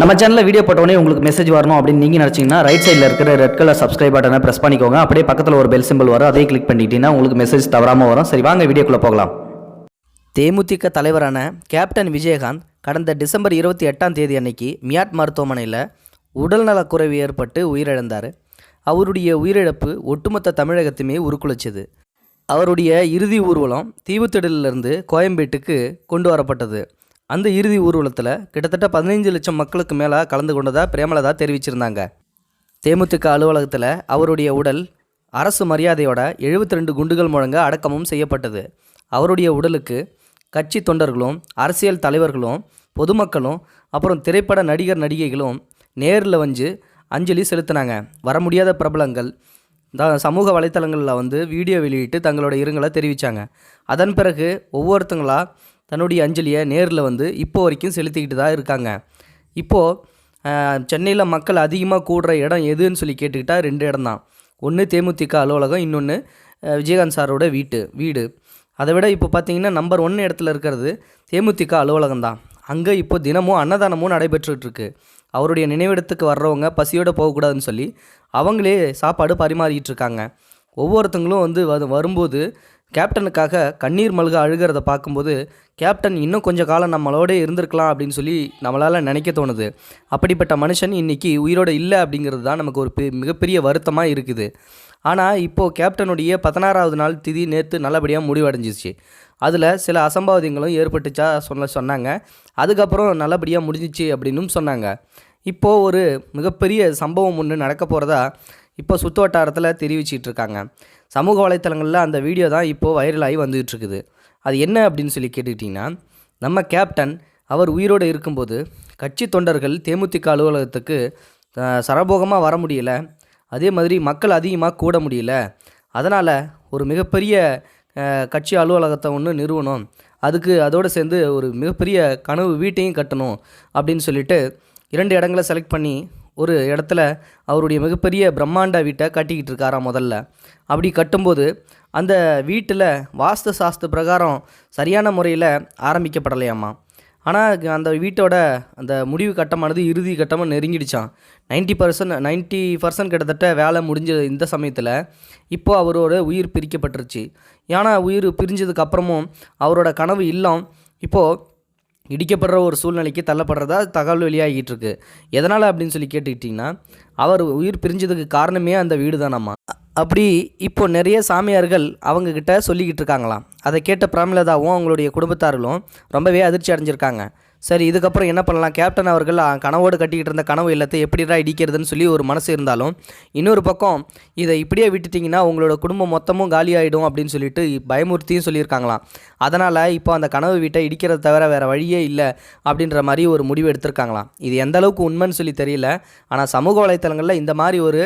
நம்ம சேனலில் வீடியோ போட்டோடனே உங்களுக்கு மெசேஜ் வரணும் அப்படின்னு நீங்கள் நினச்சிங்கன்னா ரைட் சைடில் இருக்கிற ரெட் கலர் சப்ஸ்கிரைப் பட்டனை ப்ரெஸ் பண்ணிக்கோங்க. அப்படியே பக்கத்தில் ஒரு பெல் சிம்பிள் வரும். அதே கிளிக் பண்ணிட்டீங்கன்னா உங்களுக்கு மெசேஜ் தவறாமல் வரும். சரி வாங்க வீடியோக்குள்ளே போகலாம். தேமுதிக தலைவரான கேப்டன் விஜயகாந்த் கடந்த டிசம்பர் இருபத்தி எட்டாம் தேதி அன்னைக்கு மியாட் மருத்துவமனையில் உடல்நலக்குறைவு ஏற்பட்டு உயிரிழந்தார். அவருடைய உயிரிழப்பு ஒட்டுமொத்த தமிழகத்தையுமே உருக்குலைச்சது. அவருடைய இறுதி ஊர்வலம் தீவுத்திடலிருந்து கோயம்பேட்டுக்கு கொண்டு வரப்பட்டது. அந்த இறுதி ஊர்வலத்தில் கிட்டத்தட்ட பதினைஞ்சு லட்சம் மக்களுக்கு மேலே கலந்து கொண்டதாக பிரேமலதா தெரிவிச்சிருந்தாங்க. தேமுதிக அலுவலகத்தில் அவருடைய உடல் அரசு மரியாதையோட 72 ரெண்டு குண்டுகள் முழங்க அடக்கமும் செய்யப்பட்டது. அவருடைய உடலுக்கு கட்சி தொண்டர்களும் அரசியல் தலைவர்களும் பொதுமக்களும் அப்புறம் திரைப்பட நடிகர் நடிகைகளும் நேரில் வந்து அஞ்சலி செலுத்தினாங்க. வர முடியாத பிரபலங்கள் த சமூக வலைத்தளங்களில் வந்து வீடியோ வெளியிட்டு தங்களோட இருங்களை தெரிவித்தாங்க அதன் பிறகு ஒவ்வொருத்தங்களாக தன்னுடைய அஞ்சலியை நேரில் வந்து இப்போ வரைக்கும் செலுத்திக்கிட்டு தான் இருக்காங்க. இப்போது சென்னையில் மக்கள் அதிகமாக கூடுற இடம் எதுன்னு சொல்லி கேட்டுக்கிட்டால் ரெண்டு இடம் தான். ஒன்று தேமுதிக அலுவலகம் இன்னொன்று விஜயகாந்த் சாரோட வீட்டு வீடு. அதை விட இப்போ பார்த்தீங்கன்னா நம்பர் ஒன் இடத்துல இருக்கிறது தேமுதிக அலுவலகம் தான். அங்கே இப்போ தினமும் அன்னதானமும் நடைபெற்றுட்ருக்கு அவருடைய நினைவிடத்துக்கு வர்றவங்க பசியோடு போகக்கூடாதுன்னு சொல்லி அவங்களே சாப்பாடு பரிமாறிக்கிட்டு இருக்காங்க ஒவ்வொருத்தங்களும் வந்து வரும்போது கேப்டனுக்காக கண்ணீர் மல்க அழுகிறத பார்க்கும்போது கேப்டன் இன்னும் கொஞ்சம் காலம் நம்மளோடே இருந்திருக்கலாம் அப்படின்னு சொல்லி நம்மளால் நினைக்க தோணுது. அப்படிப்பட்ட மனுஷன் இன்னைக்கு உயிரோடு இல்லை அப்படிங்கிறது தான் நமக்கு ஒரு பெ- மிகப்பெரிய வருத்தமாக இருக்குது. ஆனால் இப்போது கேப்டனுடைய பதினாறாவது நாள் திதி நேற்று நல்லபடியாக முடிவடைஞ்சிச்சு. அதில் சில அசம்பாவிதங்களும் ஏற்பட்டுச்சா சொல்ல சொன்னாங்க. அதுக்கப்புறம் நல்லபடியாக முடிஞ்சிச்சு அப்படின்னும் சொன்னாங்க. இப்போது ஒரு மிகப்பெரிய சம்பவம் ஒன்று நடக்க போகிறதா இப்போ சுற்று வட்டாரத்தில் தெரிவிச்சிட்டு இருக்காங்க சமூக வலைத்தளங்களில் அந்த வீடியோ தான் இப்போது வைரலாகி வந்துகிட்ருக்குது அது என்ன அப்படின்னு சொல்லி கேட்டுக்கிட்டிங்கன்னா நம்ம கேப்டன் அவர் உயிரோடு இருக்கும்போது கட்சி தொண்டர்கள் தேமுதிக அலுவலகத்துக்கு சரபோகமாக வர முடியல. அதே மாதிரி மக்கள் அதிகமாக கூட முடியல. அதனால் ஒரு மிகப்பெரிய கட்சி அலுவலகத்தை ஒன்று நிறுவனம் அதுக்கு அதோடு சேர்ந்து ஒரு மிகப்பெரிய கனவு வீட்டையும் கட்டணும் அப்படின்னு சொல்லிட்டு இரண்டு இடங்களை செலக்ட் பண்ணி ஒரு இடத்துல அவருடைய மிகப்பெரிய பிரம்மாண்ட வீட்டை கட்டிக்கிட்டு இருக்காராம் முதல்ல. அப்படி கட்டும்போது அந்த வீட்டில் வாஸ்து சாஸ்து பிரகாரம் சரியான முறையில் ஆரம்பிக்கப்படலையாம்மா. ஆனால் அந்த வீட்டோட அந்த முடிவு கட்டமானது இறுதி கட்டமாக நெருங்கிடுச்சான் நைன்ட்டி பர்சன்ட் நைன்ட்டி பர்சன்ட் கிட்டத்தட்ட வேலை முடிஞ்ச இந்த சமயத்தில் இப்போது அவரோட உயிர் பிரிக்கப்பட்டுருச்சு. ஏன்னா உயிர் பிரிஞ்சதுக்கு அப்புறமும் அவரோட கனவு இல்லம் இப்போது இடிக்கப்படுற ஒரு சூழ்நிலைக்கு தள்ளப்படுறதா தகவல் வெளியாகிட்டு இருக்கு எதனால் அப்படின்னு சொல்லி கேட்டுக்கிட்டிங்கன்னா அவர் உயிர் பிரிஞ்சதுக்கு காரணமே அந்த வீடு தானம்மா அப்படி இப்போ நிறைய சாமியார்கள் அவங்கக்கிட்ட சொல்லிக்கிட்டு இருக்காங்களாம் அதை கேட்ட பிரமிளதாவும் அவங்களுடைய குடும்பத்தார்களும் ரொம்பவே அதிர்ச்சி அடைஞ்சிருக்காங்க. சரி இதுக்கப்புறம் என்ன பண்ணலாம்? கேப்டன் அவர்கள் கனவோடு கட்டிக்கிட்டு இருந்த கனவு இல்லத்தை எப்படிடா இடிக்கிறதுன்னு சொல்லி ஒரு மனசு இருந்தாலும் இன்னொரு பக்கம் இதை இப்படியே விட்டுட்டிங்கன்னா உங்களோட குடும்பம் மொத்தமும் காலியாகிடும் அப்படின்னு சொல்லிட்டு பயமுறுத்தியும் சொல்லியிருக்காங்களாம். அதனால் இப்போ அந்த கனவு வீட்டை இடிக்கிறத தவிர வேறு வழியே இல்லை அப்படின்ற மாதிரி ஒரு முடிவு எடுத்திருக்காங்களாம். இது எந்த அளவுக்கு உண்மைன்னு சொல்லி தெரியல. ஆனால் சமூக வலைத்தளங்களில் இந்த மாதிரி ஒரு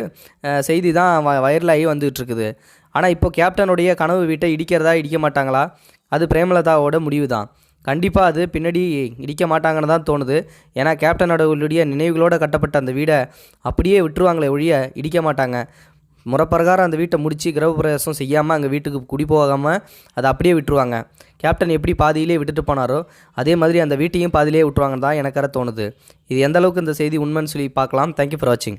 செய்தி தான் வ- வைரலாகி வந்துகிட்ருக்குது இருக்குது ஆனால் இப்போ கேப்டனுடைய கனவு வீட்டை இடிக்கிறதா இடிக்க மாட்டாங்களா? அது பிரேமலதாவோட முடிவு தான் கண்டிப்பாக அது பின்னாடி இடிக்க மாட்டாங்கன்னு தான் தோணுது. ஏன்னா கேப்டனோடைய நினைவுகளோடு கட்டப்பட்ட அந்த வீடை அப்படியே விட்டுருவாங்களே ஒழிய இடிக்க மாட்டாங்க. முறப்பிரகாரம் அந்த வீட்டை முடித்து கிரகப்பிரவேசம் செய்யாமல் அங்கே வீட்டுக்கு குடி போகாமல் அதை அப்படியே விட்டுருவாங்க. கேப்டன் எப்படி பாதியிலே விட்டுட்டு போனாரோ அதே மாதிரி அந்த வீட்டையும் பாதியிலே விட்டுருவாங்கன்னு தான் எனக்கு தோணுது. இது எந்த அளவுக்கு இந்த செய்தி உண்மைன்னு சொல்லி பார்க்கலாம். தேங்க்யூ ஃபார் வாட்சிங்